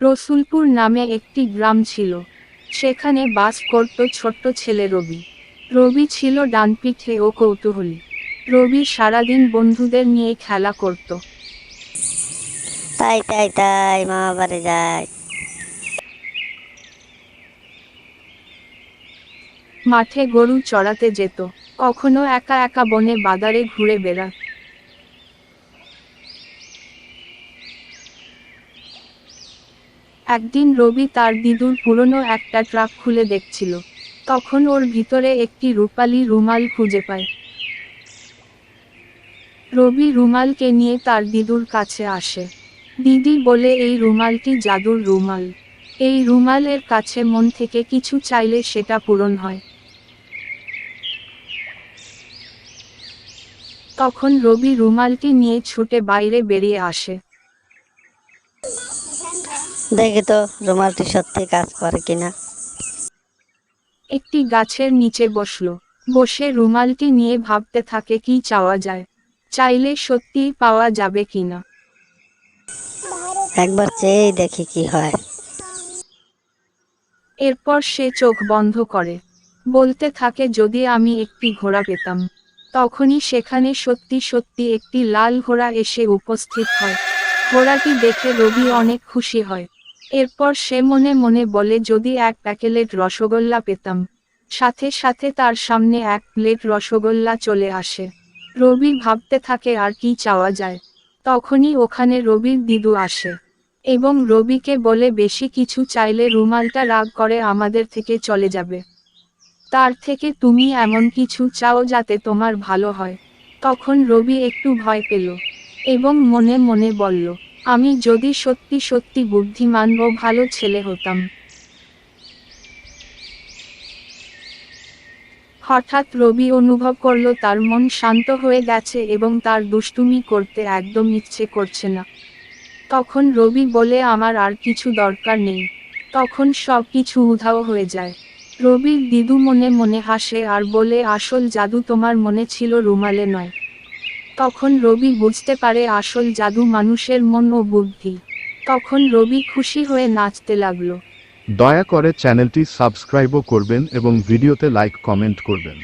রসুলপুর নামে একটি গ্রাম ছিল। সেখানে বাস করত ছোট্ট ছেলে রবি। রবি ছিল ডানপিঠে ও কৌতূহলী। রবি সারাদিন বন্ধুদের নিয়ে খেলা করত। তাই তাই তাই মামা বাড়ি যাই মাঠে গরু চড়াতে যেত। কখনো একা একা বনে বাদারে ঘুরে বেড়াত। একদিন রবি তার দিদুর পুরনো একটা ট্রাক খুলে দেখছিল। তখন ওর ভিতরে একটি রূপালী রুমাল খুঁজে পায়। রবি রুমালকে নিয়ে তার দিদুর কাছে আসে। দিদি বলে, এই রুমালটি জাদুর রুমাল। এই রুমালের কাছে মন থেকে কিছু চাইলে সেটা পূরণ হয়। তখন রবি রুমালটি নিয়ে ছুটে বাইরে বেরিয়ে আসে। দেখি তো রুমালটি সত্যি কাজ করে কিনা। একটি গাছের নিচে বসল। বসে রুমালটি নিয়ে ভাবতে থাকে কি চাওয়া যায় চাইলে সত্যিই পাওয়া যাবে কিনা। একবার চেয়েই দেখি কি হয়। এরপর সে চোখ বন্ধ করে। বলতে থাকে যদি আমি একটি ঘোড়া পেতাম তখনই সেখানে সত্যি সত্যি একটি লাল ঘোড়া এসে উপস্থিত হয়। ঘোড়াটি দেখে রবি অনেক খুশি হয়। এরপর সে মনে মনে বলে, যদি এক প্যাকেলেট রসগোল্লা পেতাম। সাথে সাথে তার সামনে এক প্লেট রসগোল্লা চলে আসে। রবি ভাবতে থাকে, আর কি চাওয়া যায়? তখনই ওখানে রবির দিদু আসে এবং রবিকে বলে, বেশি কিছু চাইলে রুমালটা রাগ করে আমাদের থেকে চলে যাবে। তার থেকে তুমি এমন কিছু চাও যাতে তোমার ভালো হয়? তখন রবি একটু ভয় পেল। এবং মনে মনে বলল, আমি যদি সত্যি সত্যি বুদ্ধিমান ও ভালো ছেলে হতাম। হঠাৎ রবি অনুভব করল তার মন শান্ত হয়ে গেছে এবং তার দুষ্টুমি করতে একদম ইচ্ছে করছে না। তখন রবি বলে, আমার আর কিছু দরকার নেই। তখন সব কিছু উধাও হয়ে যায়। রবির দিদু মনে মনে হাসে আর বলে, আসল জাদু তোমার মনে ছিল রুমালে নয়। তখন রবি বুঝতে পারে আসল জাদু মানুষের মন ও বুদ্ধি। তখন রবি খুশি হয়ে নাচতে লাগল। দয়া করে চ্যানেলটি সাবস্ক্রাইবও করবেন এবং ভিডিওতে লাইক কমেন্ট করবেন।